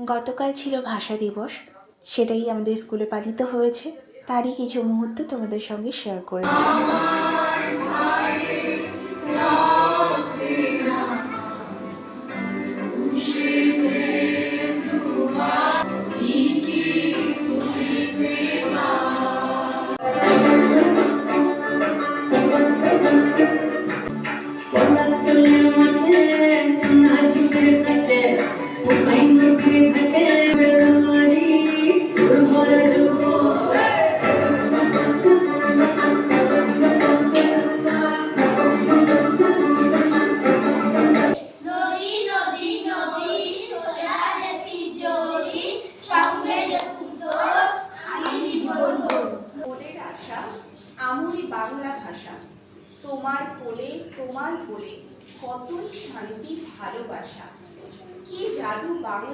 গতকাল ছিল ভাষা দিবস। সেটাই আমাদের স্কুলে পালিত হয়েছে। তারই কিছু মুহূর্ত তোমাদের সঙ্গে শেয়ার করে আশা আমরি বাংলা ভাষা। তোমার কোলে তোমার কোলে কতই শান্তি ভালোবাসা। কি জাদু বাংলা